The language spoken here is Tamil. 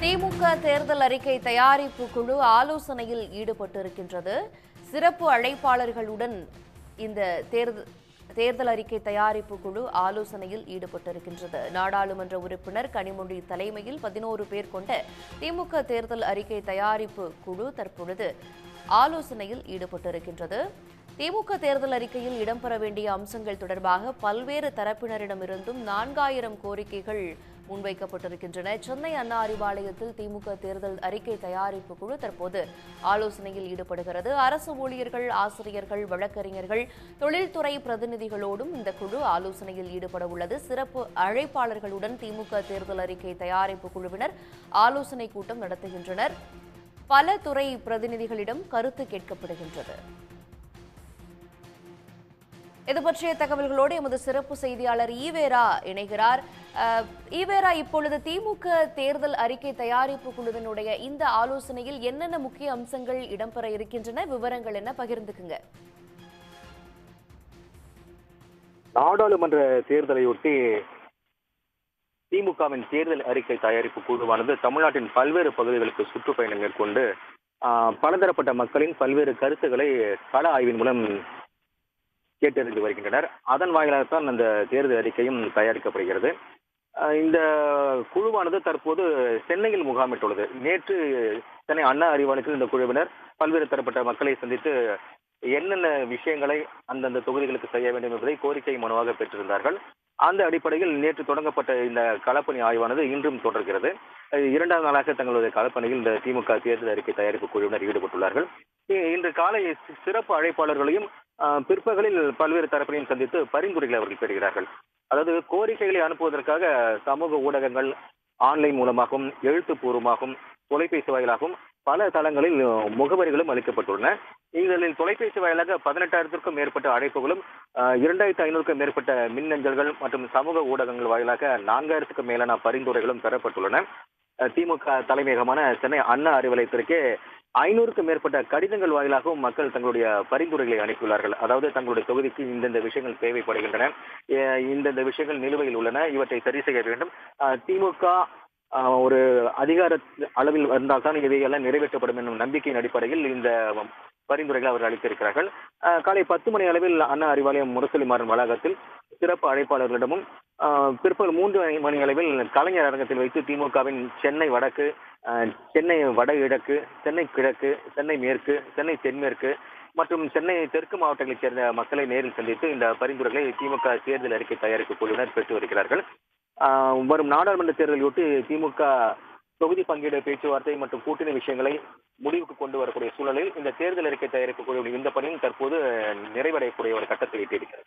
திமுக தேர்தல் அறிக்கை தயாரிப்பு குழு ஆலோசனையில் ஈடுபட்டிருக்கின்றது. சிறப்பு அழைப்பாளர்களுடன் இந்த தேர்தல் தேர்தல் அறிக்கை தயாரிப்பு குழு ஆலோசனையில் ஈடுபட்டிருக்கின்றது. நாடாளுமன்ற உறுப்பினர் கனிமொழி தலைமையில் பதினோரு பேர் கொண்ட திமுக தேர்தல் அறிக்கை தயாரிப்பு குழு தற்பொழுது ஆலோசனையில் ஈடுபட்டிருக்கின்றது. திமுக தேர்தல் அறிக்கையில் இடம்பெற வேண்டிய அம்சங்கள் தொடர்பாக பல்வேறு தரப்பினரிடமிருந்தும் நான்காயிரம் கோரிக்கைகள் முன்வைக்கப்பட்டிருக்கின்றன. சென்னை அண்ணா அறிவாலயத்தில் திமுக தேர்தல் அறிக்கை தயாரிப்பு குழு தற்போது ஆலோசனையில் ஈடுபடுகிறது. அரசு ஊழியர்கள் ஆசிரியர்கள் வழக்கறிஞர்கள் தொழில்துறை பிரதிநிதிகளோடும் இந்த குழு ஆலோசனையில் ஈடுபட உள்ளது. சிறப்பு அழைப்பாளர்களுடன் திமுக தேர்தல் அறிக்கை தயாரிப்பு குழுவினர் ஆலோசனை கூட்டம் நடத்துகின்றனர். பல துறை பிரதிநிதிகளிடம் கருத்து கேட்கப்படுகின்றது. இது பற்றிய தகவல்களோடு எமது சிறப்பு செய்தியாளர் ஈவேரா இணைகிறார். ஈவேரா இப்பொழுது திமுக தேர்தல் அறிக்கை தயாரிப்பு குழுவினுடைய இந்த ஆலோசனையில் என்னென்ன முக்கிய அம்சங்கள் இடம்பெற இருக்கின்றன? விவரங்கள் என்ன? பகிர்ந்துக்குங்க. நாடாளுமன்ற தேர்தலையொட்டி திமுகவின் தேர்தல் அறிக்கை தயாரிப்பு குழுவானது தமிழ்நாட்டின் பல்வேறு பகுதிகளுக்கு சுற்றுப்பயணம் மேற்கொண்டு ஆஹ், பலதரப்பட்ட மக்களின் பல்வேறு கருத்துக்களை கள ஆய்வின் மூலம் கேட்டறிந்து வருகின்றனர். அதன் வாயிலாகத்தான் அந்த தேர்தல் அறிக்கையும் தயாரிக்கப்படுகிறது. இந்த குழுவானது தற்போது சென்னையில் முகாமிட்டுள்ளது. நேற்று சென்னை அண்ணா அறிவாலயத்தில் இந்த குழுவினர் பல்வேறு தரப்பட்ட மக்களை சந்தித்து என்னென்ன விஷயங்களை அந்தந்த தொகுதிகளுக்கு செய்ய வேண்டும் என்பதை கோரிக்கை மனுவாக பெற்றிருந்தார்கள். அந்த அடிப்படையில் நேற்று தொடங்கப்பட்ட இந்த களப்பணி ஆய்வானது இன்றும் தொடர்கிறது. இரண்டாம் நாளாக தங்களுடைய களப்பணியில் இந்த திமுக தேர்தல் அறிக்கை தயாரிப்பு குழுவினர் ஈடுபட்டுள்ளார்கள். இன்று காலை சிறப்பு அழைப்பாளர்களையும் பிற்பகலில் பல்வேறு தரப்பினையும் சந்தித்து பரிந்துரைகளை அவர்கள் பெறுகிறார்கள். அதாவது கோரிக்கைகளை அனுப்புவதற்காக சமூக ஊடகங்கள் ஆன்லைன் மூலமாகவும் எழுத்துப்பூர்வமாகவும் தொலைபேசி வாயிலாகவும் பல தளங்களில் முகவரிகளும் அளிக்கப்பட்டுள்ளன. இதில் தொலைபேசி வாயிலாக பதினெட்டாயிரத்திற்கும் மேற்பட்ட அழைப்புகளும் இரண்டாயிரத்தி ஐநூறுக்கும் மேற்பட்ட மின்னஞ்சல்கள் மற்றும் சமூக ஊடகங்கள் வாயிலாக நான்காயிரத்துக்கும் மேலான பரிந்துரைகளும் பெறப்பட்டுள்ளன. திமுக தலைமையகமான சென்னை அண்ணா அறிவாலயத்திற்கே ஐநூறுக்கும் மேற்பட்ட கடிதங்கள் வாயிலாகவும் மக்கள் தங்களுடைய பரிந்துரைகளை அனுப்பியுள்ளார்கள். அதாவது தங்களுடைய தொகுதிக்கு இந்தந்த விஷயங்கள் தேவைப்படுகின்றன இந்தந்த விஷயங்கள் நிலுவையில் உள்ளன இவற்றை சரி செய்ய வேண்டும். திமுக ஒரு அதிகார அளவில் வந்தால்தான் இவையெல்லாம் நிறைவேற்றப்படும் என்னும் நம்பிக்கையின் அடிப்படையில் இந்த பரிந்துரைகளை அவர்கள் அளித்திருக்கிறார்கள். அஹ், காலை பத்து மணி அளவில் அண்ணா அறிவாலயம் முரசொலி மாறன் வளாகத்தில் சிறப்பு அழைப்பாளர்களிடமும் பிற்பகல் மூன்று மணி அளவில் கலைஞர் அரங்கத்தில் வைத்து திமுகவின் சென்னை வடக்கு சென்னை சென்னை வடகிழக்கு சென்னை கிழக்கு சென்னை மேற்கு சென்னை தென்மேற்கு மற்றும் சென்னை தெற்கு மாவட்டங்களைச் சேர்ந்த மக்களை நேரில் சந்தித்து இந்த பரிந்துரைகளை திமுக தேர்தல் அறிக்கை தயாரிப்பு குழுவினர் பெற்று வருகிறார்கள். ஆஹ் வரும் நாடாளுமன்ற தேர்தலையொட்டி திமுக தொகுதி பங்கீடு பேச்சுவார்த்தை மற்றும் கூட்டணி விஷயங்களை முடிவுக்கு கொண்டு வரக்கூடிய சூழலில் இந்த தேர்தல் அறிக்கை தயாரிப்பு குழுவின் இந்த பணியும் தற்போது நிறைவடையக்கூடிய ஒரு கட்டத்தை எட்டியிருக்கிறது.